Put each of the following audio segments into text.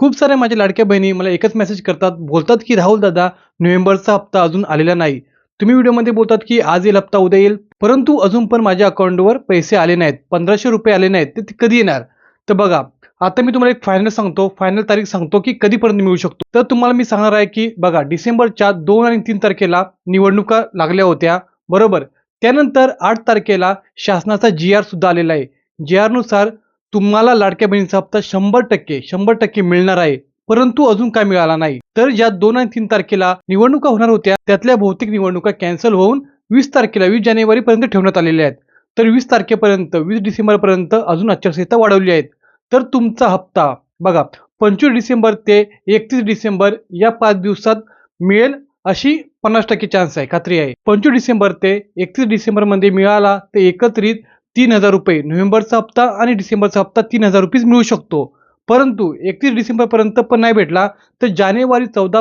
खूप साऱ्या माझ्या लाडक्या बहिणी मला एकच मेसेज करतात बोलतात की राहुल दादा नोव्हेंबरचा हप्ता अजून आलेला नाही. तुम्ही व्हिडिओमध्ये बोलतात की आज येईल हप्ता उद्या येईल. परंतु अजून पण माझ्या अकाउंटवर पैसे आले नाहीत. पंधराशे रुपये आले नाहीत. तर ते कधी येणार? तर बघा आता मी तुम्हाला एक फायनल सांगतो. फायनल तारीख सांगतो की कधीपर्यंत मिळू शकतो. तर तुम्हाला मी सांगणार आहे की बघा डिसेंबरच्या दोन आणि तीन तारखेला निवडणुका लागल्या होत्या. बरोबर? त्यानंतर आठ तारखेला शासनाचा जी आर सुद्धा आलेला आहे. जी आरनुसार तुम्हाला लाडक्या बहिणीचा हप्ता शंभर टक्के शंभर टक्के मिळणार आहे. परंतु अजून काय मिळाला नाही. तर ज्या दोन आणि तीन तारखेला निवडणुका होणार होत्या त्यातल्या बहुतेक निवडणुका कॅन्सल होऊन वीस तारखेला वीस जानेवारी पर्यंत ठेवण्यात आलेल्या आहेत. तर वीस तारखेपर्यंत वीस डिसेंबर पर्यंत अजून आचारसंहिता वाढवली आहेत. तर तुमचा हप्ता बघा पंचवीस डिसेंबर ते एकतीस डिसेंबर या पाच दिवसात मिळेल अशी पन्नास टक्के चान्स आहे खात्री आहे. पंचवीस डिसेंबर ते एकतीस डिसेंबरमध्ये मिळाला तर एकत्रित तीन हजार रुपये. नोव्हेंबरचा हप्ता आणि डिसेंबरचा हप्ता तीन हजार रुपीज मिळू शकतो. परंतु एकतीस डिसेंबरपर्यंत पण नाही भेटला तर जानेवारी चौदा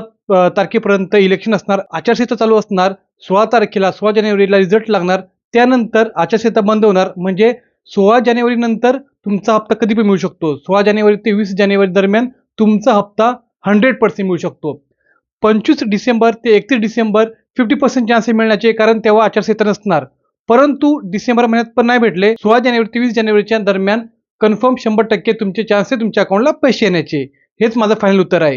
तारखेपर्यंत इलेक्शन असणार आचारसंहिता चालू असणार सोळा तारखेला सोळा जानेवारीला रिझल्ट लागणार त्यानंतर आचारसंहिता बंद होणार. म्हणजे सोळा जानेवारी नंतर तुमचा हप्ता कधी पण मिळू शकतो. सोळा जानेवारी ते वीस जानेवारी दरम्यान तुमचा हप्ता हंड्रेड पर्सेंट मिळू शकतो. पंचवीस डिसेंबर ते एकतीस डिसेंबर फिफ्टी पर्सेंट चान्सेस मिळण्याचे कारण तेव्हा आचारसंहिता नसणार. परंतु डिसेंबर महिन्यात पण नाही भेटले. सोळा जानेवारी ते वीस जानेवारीच्या दरम्यान कन्फर्म शंभर टक्के तुमचे चान्स आहे तुमच्या अकाउंटला पैसे येण्याचे. हेच माझं फायनल उत्तर आहे.